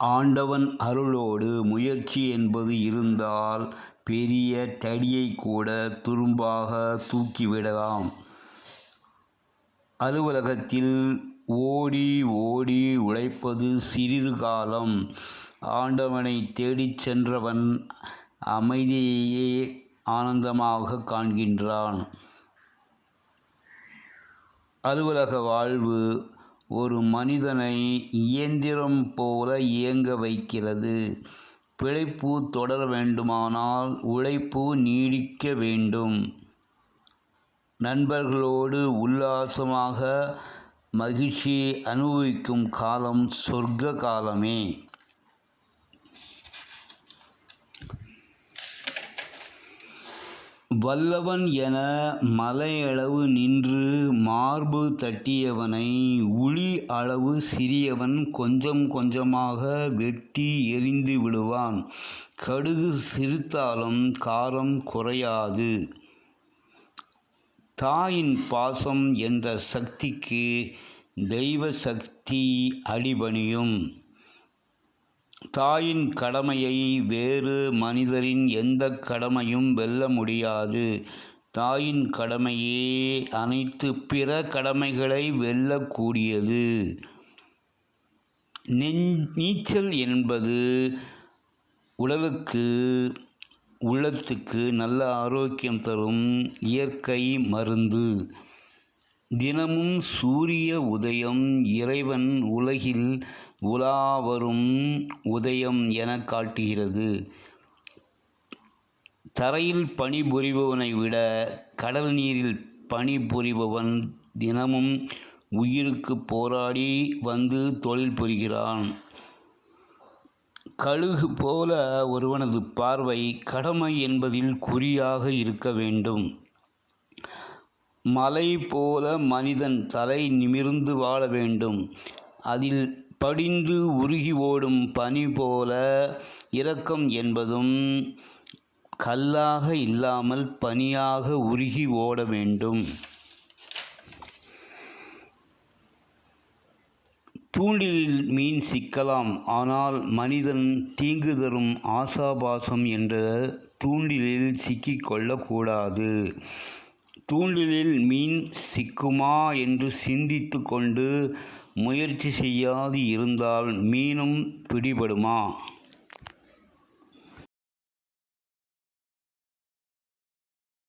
ஆண்டவன் அருளோடு முயற்சி என்பது இருந்தால் பெரிய தடியை கூட துரும்பாக தூக்கிவிடலாம். அலுவலகத்தில் ஓடி ஓடி உழைப்பது சிறிது காலம். ஆண்டவனைத் தேடிச் சென்றவன் அமைதியையே ஆனந்தமாக காண்கின்றான். அலுவலக வாழ்வு ஒரு மனிதனை இயந்திரம் போல இயங்க வைக்கிறது. பிழைப்பு தொடர வேண்டுமானால் உழைப்பு நீடிக்க வேண்டும். நண்பர்களோடு உல்லாசமாக மகிழ்ச்சியை அனுபவிக்கும் காலம் சொர்க்க காலமே. வல்லவன் என மலையளவு நின்று மார்பு தட்டியவனை உளி அளவு சிறியவன் கொஞ்சம் கொஞ்சமாக வெட்டி எறிந்துவிடுவான். கடுகு சிரித்தாலும் காரம் குறையாது. தாயின் பாசம் என்ற சக்திக்கு தெய்வ சக்தி அடிபணியும். தாயின் கடமையை வேறு மனிதரின் எந்த கடமையும் வெல்ல முடியாது. தாயின் கடமையே அனைத்து பிற கடமைகளை வெல்லக்கூடியது நீச்சல் என்பது உடலுக்கு உள்ளத்துக்கு நல்ல ஆரோக்கியம் தரும் இயற்கை மருந்து. தினமும் சூரிய உதயம் இறைவன் உலகில் உலாவரும் உதயம் என காட்டுகிறது. தரையில் பணிபுரிபவனை விட கடல் நீரில் பணிபுரிபவன் தினமும் உயிருக்குப் போராடி வந்து தொழில் புரிகிறான். கழுகு போல ஒருவனது பார்வை கடமை என்பதில் குறியாக இருக்க வேண்டும். மலை போல மனிதன் தலை நிமிர்ந்து வாழ வேண்டும். அதில் படிந்து உருகி ஓடும் பனி போல இரக்கம் என்பதும் கல்லாக இல்லாமல் பனியாக உருகி ஓட வேண்டும். தூண்டிலில் மீன் சிக்கலாம். ஆனால் மனிதன் தீங்கு தரும் ஆசாபாசம் என்ற தூண்டிலில் சிக்கிக் தூண்டிலில் மீன் சிக்குமா என்று சிந்தித்துக் கொண்டு முயற்சி செய்யாது இருந்தால் மீனும் பிடிபடுமா?